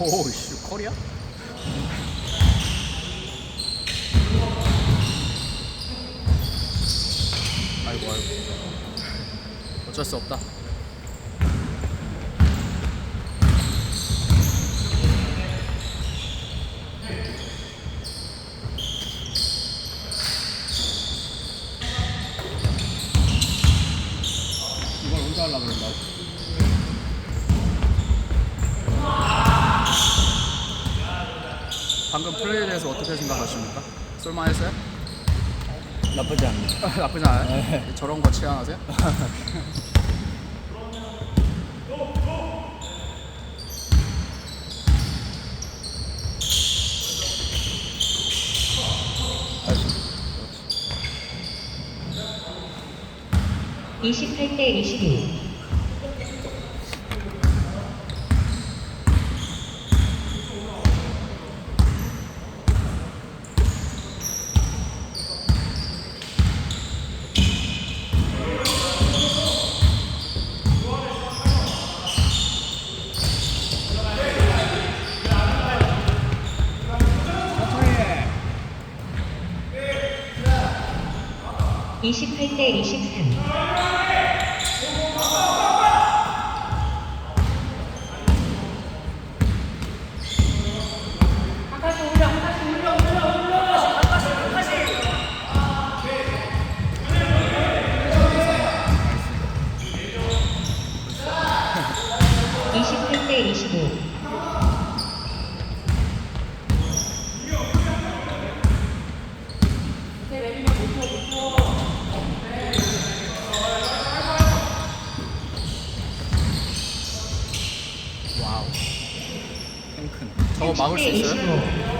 오씨 콜이야? 아이고 아이고. 어쩔 수 없다. 이걸 혼자 하려고 그런다고 방금 플레이에 대해서 어떻게 생각하십니까? 쏠만했어요? 나쁘지 않네. 나쁘지 않아요? 네. 저런 거 취향하세요? 이십팔 대이 십일. 이십팔 대 이십삼. 이십팔 대 이십오. 와우 탱큰 저거 막을 수 있어요?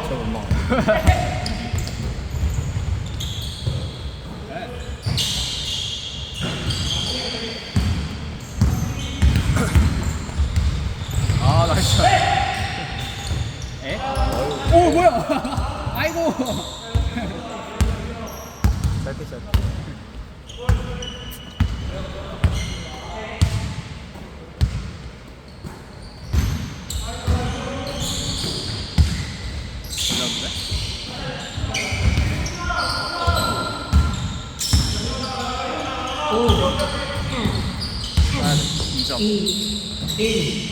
저못 먹어. 아 나이스 에? 오 뭐야? 아이고. 짧게 짧게. 2 1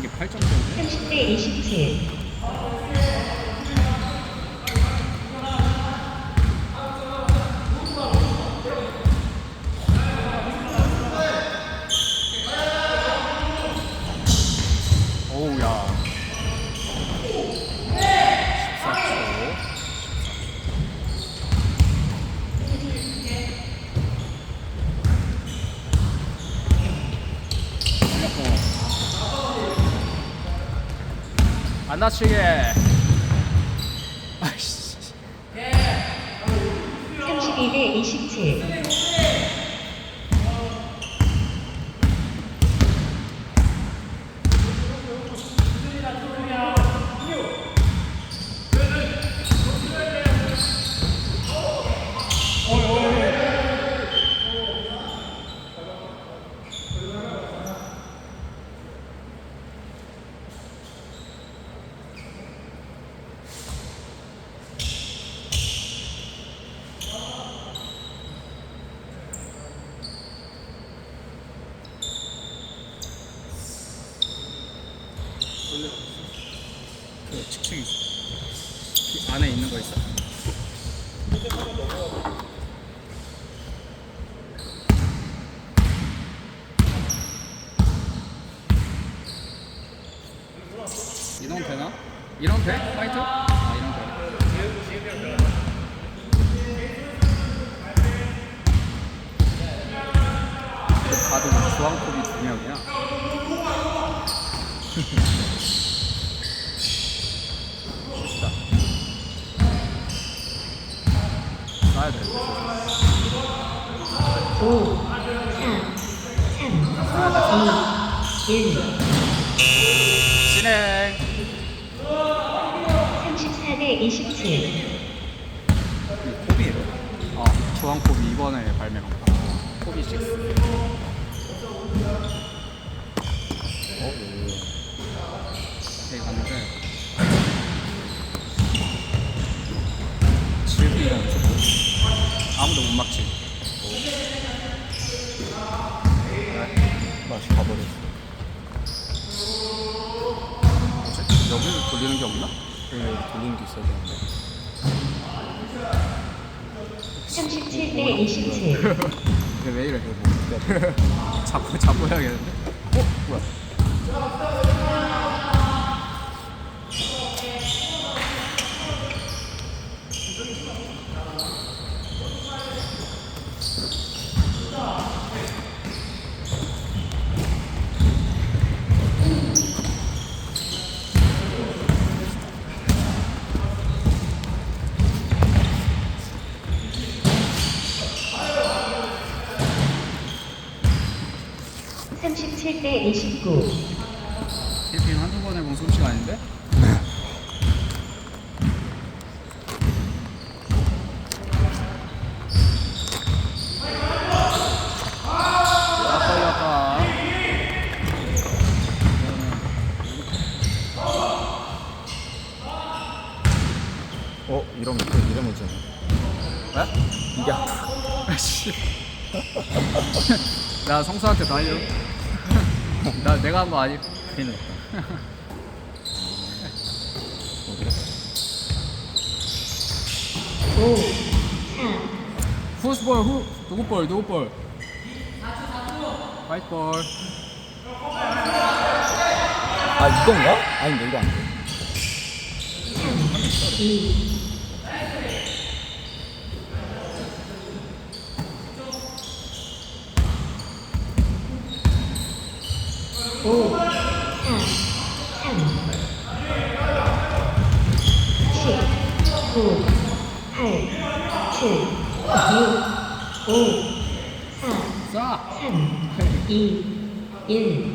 이게 8점 30대 27 안 다치게. 아이씨. 32대 27. 이런 배? 파이터? 아 이런 배. 다들 주황컵이 두 명이야. 멋있다. 놔야 돼. 오. 아, 나 1. 시네. 음. 음. 음. 327. 코비예요. 아, 주황 코비 이번에 발매한 거. 코비 6. 어? 오케이 갔는데 질비랑 아무도 못 맞지. 아, 맛이 가버렸어. 어, 뭐지? 여기를 돌리는 게 없나? 여기 돌리는 게 있어야 되는데. 37대 27. 이게 왜 이래? 자꾸 자꾸 해야겠는데? 어? 뭐야? 삼십칠 대 이십구. 필핀 한두 번 해본 솜씨가 아닌데? 아까 어? 이런 거 이런 거 있잖아. 왜? 이게 나 성수한테 다 알려 나 내가 한 거 아니 큰일 났다. 어? 5, 4, 후스 볼 후 누구 볼 누구 볼 화이트 볼 아, 이건가? 아닌데, 이거 안 돼. 2, 오, 사, 삼, 칠, 구, 팔, 칠, 육, 오, 사, 쏴! 3, 2, 1.